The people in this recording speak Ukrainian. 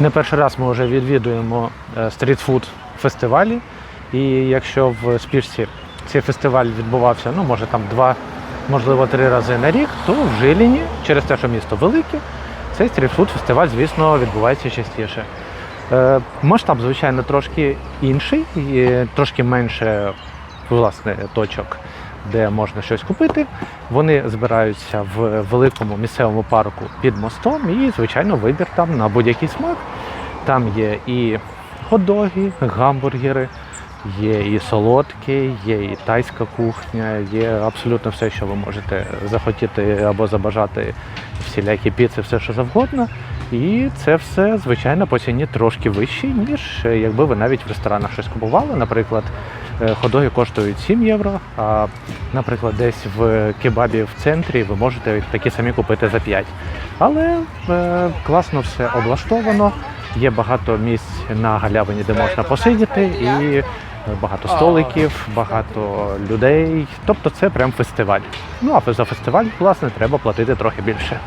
Не перший раз ми вже відвідуємо е, стрітфуд фестивалі. І якщо в спішці цей фестиваль відбувався, ну може там два, можливо, три рази на рік, то в Жиліні, через те, що місто велике, цей стрітфуд фестиваль, звісно, відбувається частіше. Е, Масштаб, звичайно, трошки інший, і трошки менше власне точок, де можна щось купити. Вони збираються в великому місцевому парку під мостом, і, звичайно, вибір там на будь-який смак. Там є і хот-доги, гамбургери, є і солодкі, є і тайська кухня, є абсолютно все, що ви можете захотіти або забажати, всілякі піци, все що завгодно. І це все, звичайно, по ціні трошки вищі, ніж якби ви навіть в ресторанах щось купували. Наприклад, е, хот-доги коштують 7 євро, а, наприклад, десь в кебабі в центрі ви можете такі самі купити за 5. Але е, класно все облаштовано. Є багато місць на галявині, де можна посидіти, і багато столиків, багато людей. Тобто це прям фестиваль. Ну а за фестиваль, власне, треба платити трохи більше.